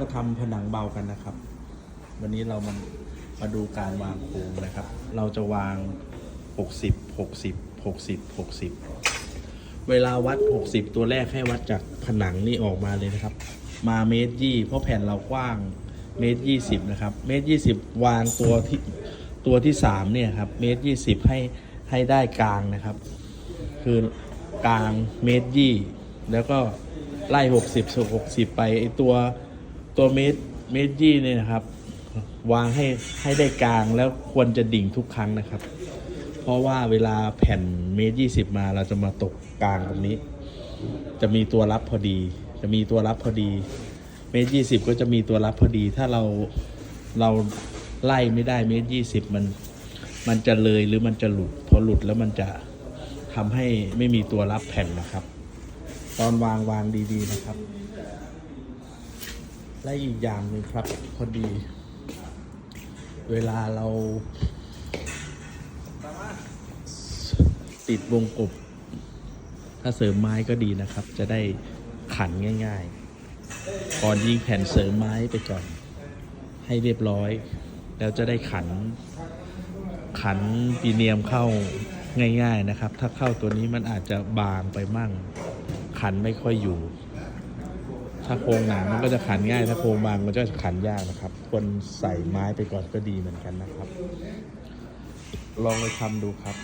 มาทำผนังเบากันนะครับ วันนี้เรามามาดูการวางโครงนะครับ เราจะวาง 60 60 60 60 เวลาวัด 60 ตัวแรกให้วัดจากผนังนี่ออกมาเลยนะครับ มาเมตรยี่เพราะแผ่นเรากว้างเมตรยี่สิบนะครับเมตรยี่สิบวางตัวที่ตัวที่สามเนี่ยครับเมตรยี่สิบให้ให้ได้กลางนะครับ คือกลางเมตรยี่แล้วก็ไล่หกสิบหกสิบไปไอตัว ตัวเมตรเมตรยี่เนี่ยนะครับ วางให้ให้ได้กลางแล้วควรจะดิ่งทุกครั้งนะครับ เพราะว่าเวลาแผ่นเมตรยี่สิบมาเราจะมาตกกลางตรงนี้ จะมีตัวรับพอดี จะมีตัวรับพอดี เมตรยี่สิบก็จะมีตัวรับพอดี ถ้าเราเราไล่ไม่ได้เมตรยี่สิบมันมันจะเลยหรือมันจะหลุด พอหลุดแล้วมันจะทำให้ไม่มีตัวรับแผ่นนะครับ ตอนวางวางดีๆนะครับ และอีกอย่างหนึ่งครับ พอดี เวลาเราติดวงกบ ถ้าเสริมไม้ก็ดีนะครับ จะได้ขันง่ายๆ ก่อนยิงแผ่นเสริมไม้ไปก่อน ให้เรียบร้อย แล้วจะได้ขัน ขันปีเนียมเข้าง่าย ๆนะครับ ถ้าเข้าตัวนี้มันอาจจะบางไปมั่ง ขันไม่ค่อยอยู่ ถ้าโครงหนามันก็จะขันง่าย ถ้าโครงบางมันจะขันยากนะครับ ควรใส่ไม้ไปก่อนก็ดีเหมือนกันนะครับ ลองไปทำดูครับ